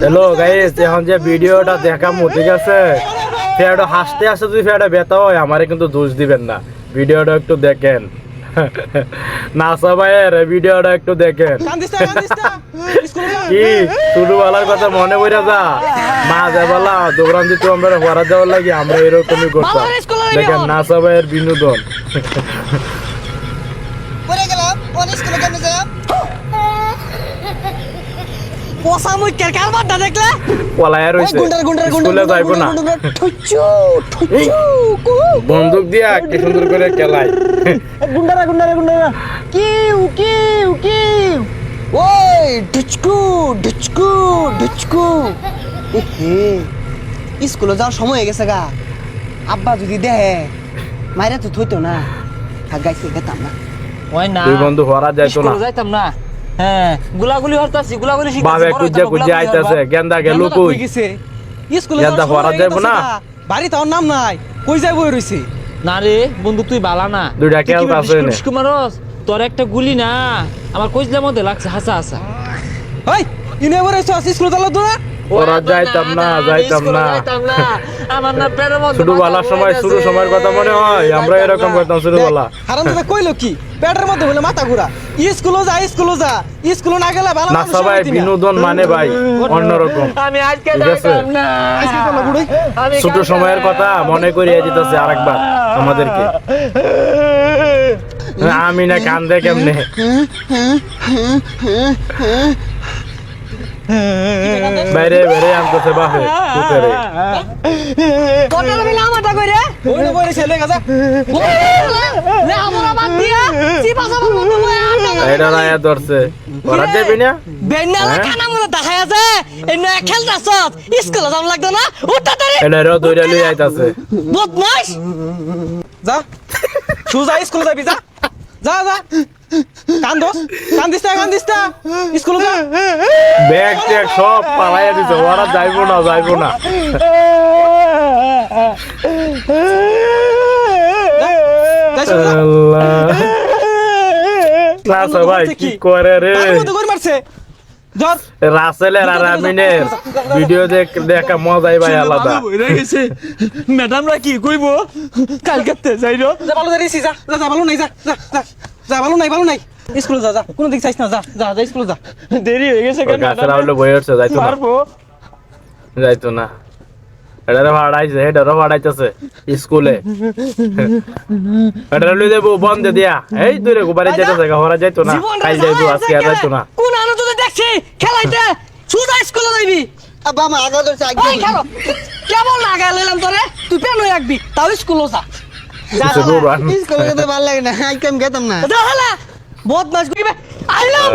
Hello guys এখন যে ভিডিওটা দেখামু ঠিক আছে ফেয়ারটা হাসতে হাসতে যদি ফেয়ারটা ব্যথা হয় আমারে কিন্তু দোষ দিবেন না। ভিডিওটা একটু দেখেন। না ভাইয়ের ভিডিওটা একটু দেখেন। না না। কি ছোটবেলার কথা মনে পড়ে যা। মা যাবেলা দৌড়ান দিত আমরা হরা যাওয়ার লাগে আমরা এরকমই করতাম। দেখেন এখন। নাসা ভাইয়ের বিনোদন। পড়ে গেলাম কোন স্কুলে কেমনে পোষা মুখের কারবারটা দেখলে। পলায়া রয়েছে গুন্ডার গুন্ডার গুন্ডার স্কুলে যাইবো না। ঠুচু ঠুচু বন্দুক দিয়া কি সুন্দর করে খেলায়। গুন্ডারা গুন্ডারা গুন্ডারা। কিউ কিউ কিউ। ওই ঢুচকু ঢুচকু ঢুচকু। স্কুলে যাওয়ার সময় হয়ে গেছে গা। আব্বা যদি দেহে মাইরা তো থইতো না। আর গাইছে গেতাম না। ওই না বন্ধু হরা যাইতো না। যাইতাম না। হ্যাঁ গুলাগুলি হরতাছি গুলাগুলি শিখতাছি বাবে কুজে কুজে আইতাছে গেন্দা গেল কই গেছে? স্কুলে ইয়াদা যাওয়ার সময় হওয়ার যাইবো না? বাড়ি তার নাম নাই। কই যাই বই রইছে? না রে বন্ধু তুই বালা না। দুইটা তুই আছে নে। বিস্কুট তোর একটা গুলি না। আমার কইজলার মধ্যে লাগছে হাসা হাসা। ইনে বরে স্কুলে চালো তো না? ওরা যাইতাম না যাইতাম না আমার না পেটের মধ্যে ছোটবেলার সময় শুরু সময়ের কথা মনে হয় আমরা এরকম করতাম ছোটবেলা হারাম দাদা কইলো কি পেটের মধ্যে বলে মাথা ঘুরা স্কুলে যা স্কুলে যা স্কুলে না গেলে ভালো না সবাই বিনোদন মানে ভাই অন্যরকম আমি আজকে যাইতাম না ছোট সময়ের কথা মনে করিয়ে দিতেছে আরেকবার আমাদেরকে আমি না কান্দে কেমনে বাইরে বাইরে আনতেছে বাপে পুকুরে কটা মিলে আমারটা কইরে? ওই না ছেলে গাজা। লে আমরা বাদ দিয়া? চিপা চাপা মতো বয়ে আটা এটা রায়া ধরছে। ওরা যাবি না? বেন্নালা হ্যাঁ? কানা মনে দেখা আছে। এই নয়া খেলতাছ স্কুলে যাম লাগতো না? উঠা তারে এটা র দৌড়া লই আইতাছে। বদমাস। যা। সুজা স্কুলে যাবি যা। যা যা কান্দোস কান্দিস না কান্দিস না স্কুলে যা ব্যাগ ট্যাগ সব পালাইয়া দিছে ওরা যাইবো না যাইবো না ক্লাস ভাই কি করে রে মারছে রাসেলের আর আমিনের ভিডিও দেখ মজাই ভাই আলাদা ম্যাডামরা কি কইব কালকে যাইরো যা ভালো যাইছি যা যা যা ভালো নাই যা যা যা ভালো নাই ভালো নাই স্কুলে যা যা কোনো দিক চাইছ না যা যা যা স্কুলে যা দেরি হয়ে গেছে ওর গাছের আউলে বই উঠছে যাইতো না যাইতো না এটারে ভাড়াইছে এটারও ভাড়াইতেছে স্কুলে এটারে লই দেবো বন্ধ দিয়া এই দূরে গোবারে যেতেছে হরা যাইতো না কাল যাইবো আজকে আর যাইতো না দেখছি খেলাইতে। সুদা স্কুলে যাইবি। আব্বা আমার আগা ধরছে। খেলো। কেমন লাগা লইলাম তোরে তুই পেন রাখবি তাও স্কুলে যা। স্কুলে যেতে ভালো লাগে না আই কেম গেতাম না। যা হলা বদমাস কইবে আইলাম।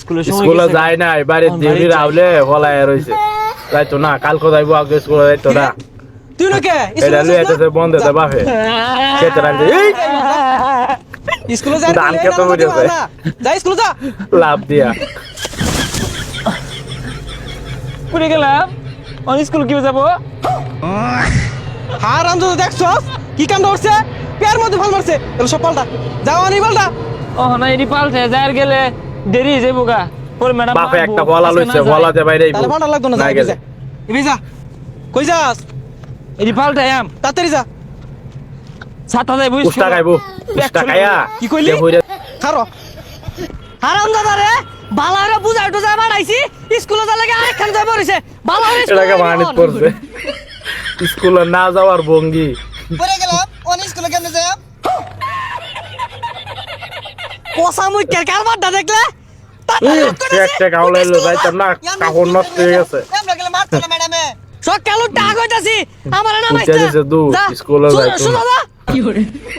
স্কুলে স্কুলে যায় নাই বাড়ির দিউলি রাউলে হলায় রইছে। যাইতো না কালকে যাইবো আগে স্কুলে যাইতো না। তুই লোকে এটা বন্ধ দে বাপে। খেতে রাখছে। এই! স্কুলে যা ধান খেতে বসেছে। যা স্কুলে যা। লাভ দিয়া। পুরে গেলাম। অন স্কুল কি যাব? হার আম তো দেখছস কি কাম ধরছে পেয়ার মধ্যে ভালো মারছে। এগুলো সব পাল্টা। যাও আনি পাল্টা। ও না এডি পাল্টে। যার গেলে দেরি হয়ে যাব গা। পরে ম্যাডাম বাপে একটা বলা লইছে বলাতে বাইরে তাহলে পাল্টা লাগতো না যা এবি যা। কই যাস? এডি পাল্টে আম তাড়াতাড়ি যা। সাতা যাই বুঝ উস্তা খাইবো উস্তা খাইয়া। কি কইলি? খারো। হারাম দাদা রে বালারে বুঝাই তো যা বাড়াইছি স্কুলে যা লাগে আরেকখান যাই পড়েছে। বালারে এটাকে মানিত পড়ছে। স্কুলে না যাওয়ার ভঙ্গি। পড়ে গেলাম কোন স্কুলে কেমনে যাই পোষা মুখের কারবারটা দেখলে? এক টেক আউলাইলো যাইতাম না কাপড় নষ্ট হয়ে গেছে। আমরা গেলে মারতো না ম্যাডামে। সকালু টাক হইতাছি আমার নাম দিছে দু, স্কুলে যাইতো না। শুনো